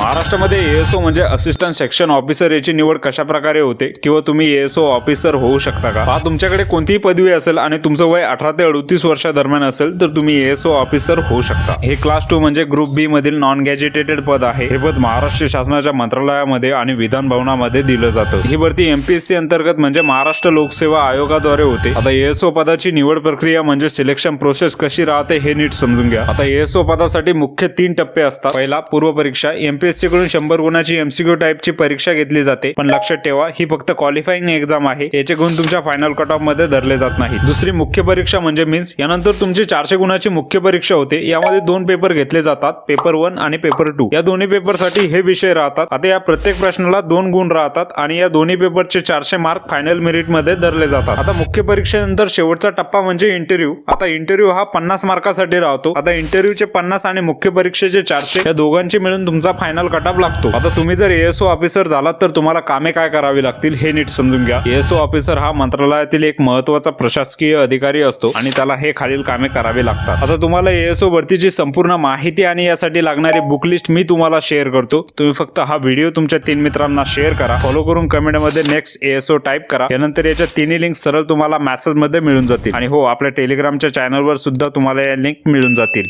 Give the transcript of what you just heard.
महाराष्ट्रामध्ये एएसओ म्हणजे assistant section officer याची निवड कशा प्रकारे होते? किंवा तुम्ही एएसओ ऑफिसर होऊ शकता का? हा तुमच्याकडे कोणतीही पदवी असेल आणि तुमचं वय अठरा ते अडतीस वर्षादरम्यान असेल तर तुम्ही एएसओ ऑफिसर होऊ शकता. हे क्लास टू म्हणजे ग्रुप बी मधील नॉन गॅजेटेटेड पद आहे. हे पद महाराष्ट्र शासनाच्या मंत्रालयामध्ये आणि विधान भवनामध्ये दिलं जातं. ही भरती एमपीएससी अंतर्गत म्हणजे महाराष्ट्र लोकसेवा आयोगाद्वारे होते. आता एएसओ पदाची निवड प्रक्रिया म्हणजे सिलेक्शन प्रोसेस कशी राहते हे नीट समजून घ्या. आता एएसओ पदासाठी मुख्य तीन टप्पे असतात. पहिला पूर्व परीक्षा. एमपीएससी कडून शंभर गुणाची एमसीक्यू टाईपची परीक्षा घेतली जाते. पण लक्षात ठेवा ही फक्त क्वालिफाईंग एक्झाम आहे. याचे गुण तुमच्या फायनल कट ऑफमध्ये धरले जात नाही दुसरी मुख्य परीक्षा म्हणजे मीन्स यानंतर तुमची चारशे गुणाची मुख्य परीक्षा होते. यामध्ये दोन पेपर घेतले जातात पेपर वन आणि पेपर टू या दोन्ही पेपरसाठी हे विषय राहतात. आता या प्रत्येक प्रश्नाला दोन गुण राहतात आणि या दोन्ही पेपरचे चारशे मार्क फायनल मेरिटमध्ये धरले जातात. आता मुख्य परीक्षेनंतर शेवटचा टप्पा म्हणजे इंटरव्ह्यू आता इंटरव्ह्यू हा पन्नास मार्कासाठी राहतो. आता इंटरव्ह्यूचे पन्नास आणि मुख्य परीक्षेचे चारशे या दोघांचे मिळून तुमचा फायनल कटअप लागतो. आता तुम्ही जर एएसओ ऑफिसर झालात तर तुम्हाला कामे काय करावी लागतील हे नीट समजून घ्या. एएसओ ऑफिसर हा मंत्रालयातील एक महत्त्वाचा प्रशासकीय अधिकारी असतो आणि त्याला हे खालील कामे करावी लागतात. आता तुम्हाला एएसओ भरतीची संपूर्ण माहिती आणि यासाठी लागणारी बुक लिस्ट मी तुम्हाला शेअर करतो. तुम्ही फक्त हा व्हिडिओ तुमच्या तीन मित्रांना शेअर करा. फॉलो करून कमेंटमध्ये नेक्स्ट एएसओ टाईप करा. यानंतर याच्या तिन्ही लिंक सरळ तुम्हाला मेसेजमध्ये मिळून जातील. आणि हो आपल्या टेलिग्रामच्या चॅनलवर सुद्धा तुम्हाला या लिंक मिळून जातील.